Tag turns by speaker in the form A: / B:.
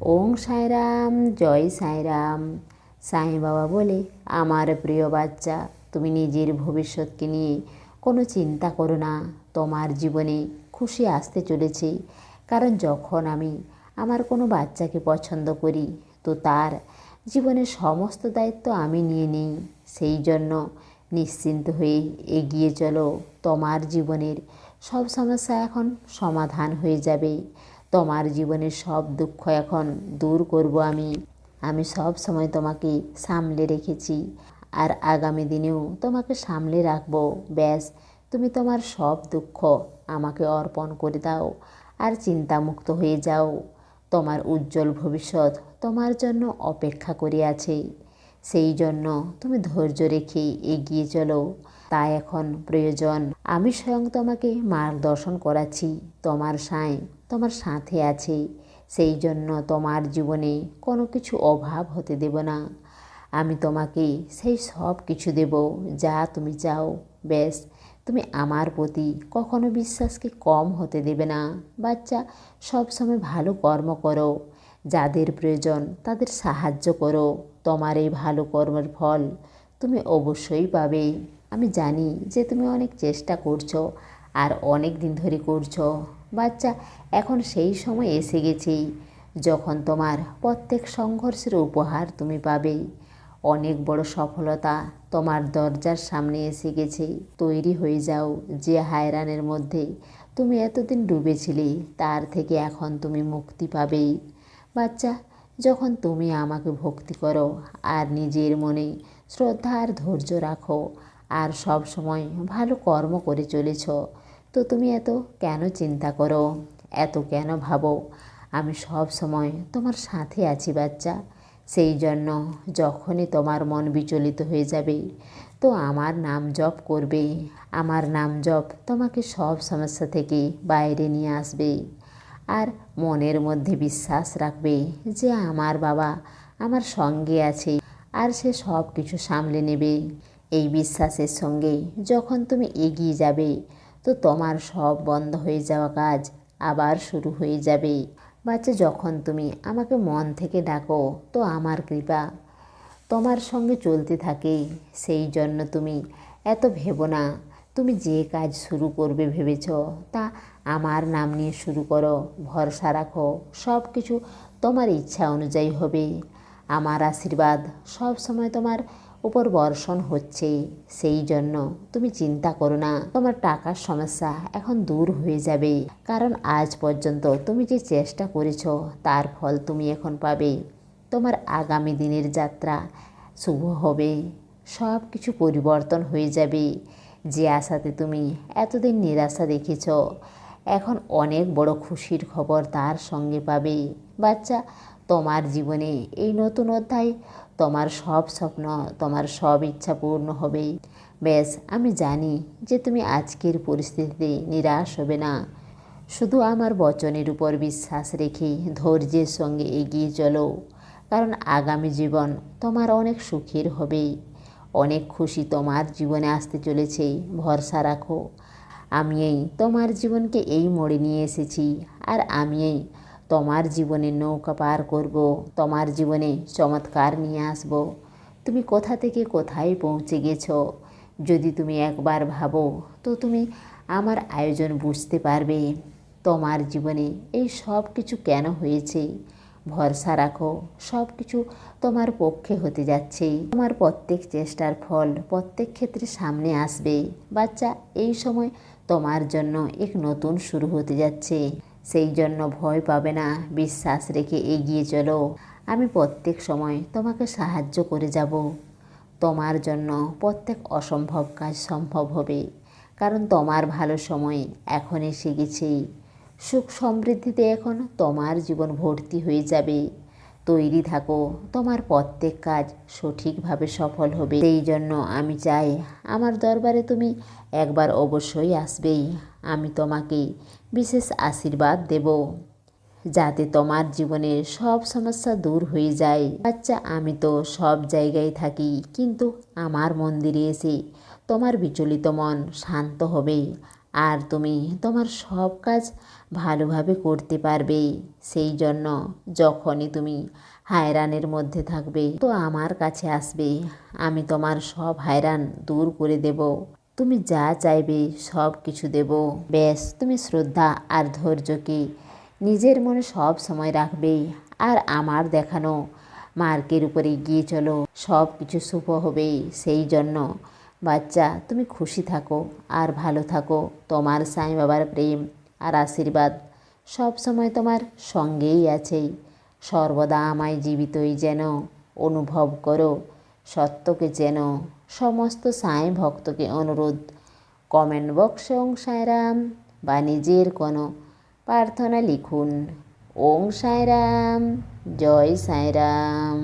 A: ওং সাইরাম, জয় সাইরাম। সাই বাবা বলে, আমার প্রিয় বাচ্চা, তুমি নিজের ভবিষ্যৎকে নিয়ে কোনো চিন্তা করো না। তোমার জীবনে খুশি আসতে চলেছে। কারণ যখন আমি আমার কোনো বাচ্চাকে পছন্দ করি, তো তার জীবনের সমস্ত দায়িত্ব আমি নিয়ে নিই। সেই জন্য নিশ্চিন্ত হয়ে এগিয়ে চলো। তোমার জীবনের সব সমস্যা এখন সমাধান হয়ে যাবে। তোমার জীবনের সব দুঃখ এখন দূর করব আমি। আমি সব সময় তোমাকে সামলে রেখেছি আর আগামী দিনেও তোমাকে সামলে রাখব। ব্যাস, তুমি তোমার সব দুঃখ আমাকে অর্পণ করে দাও আর চিন্তামুক্ত হয়ে যাও। তোমার উজ্জ্বল ভবিষ্যৎ তোমার জন্য অপেক্ষা করে আছে। সেই জন্য তুমি ধৈর্য রেখে এগিয়ে চলো। তা এখন প্রয়োজন। আমি স্বয়ং তোমাকে মার্গদর্শন করাচ্ছি। তোমার সাঁই তোমার সাথে আছে। সেই জন্য তোমার জীবনে কোনো কিছু অভাব হতে দেব না। আমি তোমাকে সেই সব কিছু দেব যা তুমি চাও। ব্যাস, তুমি আমার প্রতি কখনো বিশ্বাসকে কম হতে দেবে না। বাচ্চা, সবসময় ভালো কর্ম করো। যাদের প্রয়োজন তাদের সাহায্য করো। তোমার এই ভালো কর্মের ফল তুমি অবশ্যই পাবে। আমি জানি যে তুমি অনেক চেষ্টা করছ আর অনেক দিন ধরে করছ। বাচ্চা, এখন সেই সময় এসে গেছে যখন তোমার প্রত্যেক সংঘর্ষের উপহার তুমি পাবে। অনেক বড় সফলতা তোমার দরজার সামনে এসে গেছে। তৈরি হয়ে যাও যে হায়রানের মধ্যে। তুমি এতদিন ডুবেছিলে, তার থেকে এখন তুমি মুক্তি পাবে। বাচ্চা, যখন তুমি আমাকে ভক্তি করো আর নিজের মনে শ্রদ্ধা আর ধৈর্য রাখো আর সব সময় ভালো কর্ম করে চলেছ, তো তুমি এত কেন চিন্তা করো? এত কেন ভাবো? আমি সব সময় তোমার সাথে আছি বাচ্চা। সেই জন্য যখনই তোমার মন বিচলিত হয়ে যাবে, তো আমার নাম জপ করবে। আমার নাম জপ তোমাকে সব সমস্যা থেকে বাইরে নিয়ে আসবে। আর মনের মধ্যে বিশ্বাস রাখবে যে আমার বাবা আমার সঙ্গে আছে আর সে সব কিছু সামলে নেবে। এই বিশ্বাসের সঙ্গে যখন তুমি এগিয়ে যাবে, তো তোমার সব বন্ধ হয়ে যাওয়া কাজ আবার শুরু হয়ে যাবে। বাচ্চা, যখন তুমি আমাকে মন থেকে ডাকো, তো আমার কৃপা তোমার সঙ্গে চলতে থাকে। সেই জন্য তুমি এত ভেবো না। তুমি যে কাজ শুরু করবে ভেবেছ, তা আমার নাম নিয়ে শুরু করো, ভরসা রাখো সব কিছু তোমার ইচ্ছা অনুযায়ী হবে। আমার আশীর্বাদ সব সময় তোমার উপর বর্ষণ হচ্ছে, সেই জন্য তুমি চিন্তা করো না, তোমার টাকার সমস্যা এখন দূর হয়ে যাবে। কারণ আজ পর্যন্ত তুমি যে চেষ্টা করেছ, তার ফল তুমি এখন পাবে। তোমার আগামী দিনের যাত্রা শুভ হবে সব কিছু পরিবর্তন হয়ে যাবে। যে আশাতে তুমি এতদিন নিরাশা দেখেছ, এখন অনেক বড় খুশির খবর তার সঙ্গে পাবে। বাচ্চা, তোমার জীবনে এই নতুন অধ্যায় তোমার সব স্বপ্ন, তোমার সব ইচ্ছা পূর্ণ হবে। ব্যাস, আমি জানি যে তুমি আজকের পরিস্থিতিতে নিরাশ হবে না। শুধু আমার বচনের উপর বিশ্বাস রেখে ধৈর্যের সঙ্গে এগিয়ে চলো, কারণ আগামী জীবন তোমার অনেক সুখের হবে অনেক খুশি তোমার জীবনে আসতে চলেছে, ভরসা রাখো। আমি এই তোমার জীবনকে এই মোড়ে নিয়ে এসেছি আর আমি এই তোমার জীবনে নৌকা পার করব, তোমার জীবনে চমৎকার নিয়ে আসব। তুমি কোথা থেকে কোথায় পৌঁছে গেছো? যদি তুমি একবার ভাবো, তো তুমি আমার আয়োজন বুঝতে পারবে। তোমার জীবনে এই সব কিছু কেন হয়েছে? ভরসা রাখো। সব কিছু তোমার পক্ষে হতে যাচ্ছে তোমার প্রত্যেক চেষ্টার ফল প্রত্যেক ক্ষেত্রে সামনে আসবে। বাচ্চা, এই সময় তোমার জন্য এক নতুন শুরু হতে যাচ্ছে। সেই জন্য ভয় পাবে না, বিশ্বাস রেখে এগিয়ে চলো। আমি প্রত্যেক সময় তোমাকে সাহায্য করে যাব। তোমার জন্য প্রত্যেক অসম্ভব কাজ সম্ভব হবে। কারণ তোমার ভালো সময় এখন এসে গেছে সুখ সমৃদ্ধিতে এখন তোমার জীবন ভর্তি হয়ে যাবে। তৈরি থাকো, তোমার প্রত্যেক কাজ সঠিকভাবে সফল হবে। সেই জন্য আমি চাই, আমার দরবারে তুমি একবার অবশ্যই আসবেই। আমি তোমাকে বিশেষ আশীর্বাদ দেব, যাতে তোমার জীবনের সব সমস্যা দূর হয়ে যায়। বাচ্চা আমি তো সব জায়গায় থাকি, কিন্তু আমার মন্দিরে এসে তোমার বিচলিত মন শান্ত হবে। আর তুমি তোমার সব কাজ ভালোভাবে করতে পারবে। সেই জন্য যখনই তুমি হায়রানের মধ্যে থাকবে, তো আমার কাছে আসবে। আমি তোমার সব হায়রান দূর করে দেব। তুমি যা চাইবে সব কিছু দেব। ব্যাস, তুমি শ্রদ্ধা আর ধৈর্যকে নিজের মনে সব সময় রাখবে। আর আমার দেখানো মার্কের উপরে গিয়ে চলো। সব কিছু শুভ হবে। সেই জন্য বাচ্চা, তুমি খুশি থাকো, আর ভালো থাকো। তোমার সাই বাবার প্রেম আর আশীর্বাদ সব সময় তোমার সঙ্গেই আছে। সর্বদা আমায় জীবিতই যেন অনুভব করো। সত্যকে যেন সমস্ত সাই ভক্তকে অনুরোধ। কমেন্ট বক্সে ওং সাঁয়রাম বা নিজের কোনো প্রার্থনা লিখুন। ওং সাঁয়রাম জয় সাঁয়রাম